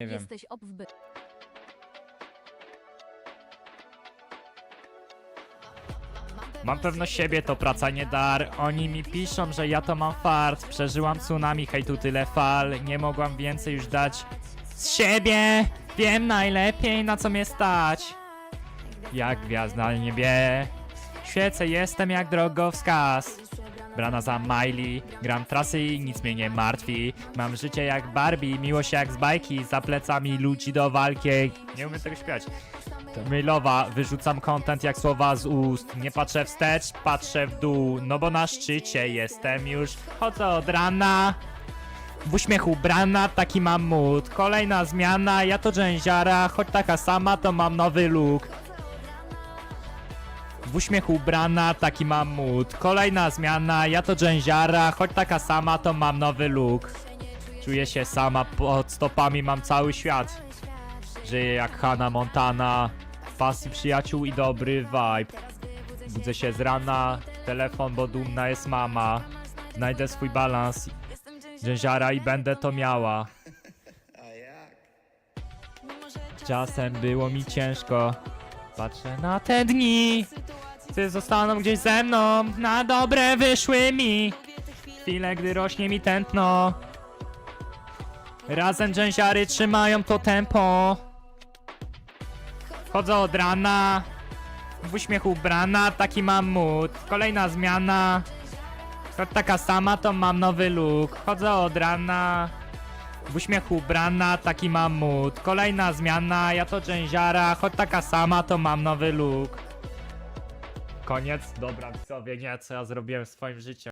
Nie wiem. Jesteś obwy. Mam pewność siebie, to praca nie dar. Oni mi piszą, że ja to mam fart. Przeżyłam tsunami, hejtu tyle fal. Nie mogłam więcej już dać z siebie. Wiem najlepiej na co mnie stać. Jak gwiazda na niebie. Świecę, jestem jak drogowskaz. Brana za Miley, gram trasy i nic mnie nie martwi. Mam życie jak Barbie, miłość jak z bajki, za plecami ludzi do walki. Nie umiem tego śpiewać. To mailowa, wyrzucam content jak słowa z ust. Nie patrzę wstecz, patrzę w dół, no bo na szczycie jestem już. Chodzę od rana. W uśmiechu brana, taki mam mood. Kolejna zmiana, ja to dżęziara, choć taka sama, to mam nowy look. W uśmiechu brana, taki mam mood. Kolejna zmiana, ja to dżęziara, choć taka sama, to mam nowy look. Czuję się sama, pod stopami mam cały świat. Żyję jak Hannah Montana, pasji przyjaciół i dobry vibe. Budzę się z rana, telefon, bo dumna jest mama. Znajdę swój balans, dżęziara i będę to miała. Czasem było mi ciężko, patrzę na te dni. Ty zostaną gdzieś ze mną, na dobre wyszły mi. Chwile, gdy rośnie mi tętno. Razem dżęziary trzymają to tempo. Chodzę od rana. W uśmiechu brana, taki mam mood. Kolejna zmiana. Taka sama, to mam nowy look. Chodzę od rana. W uśmiechu brana, taki mam mood. Kolejna zmiana, ja to dżęziara. Choć taka sama, to mam nowy look. Koniec? Dobra, widzowie, nie, co ja zrobiłem w swoim życiu.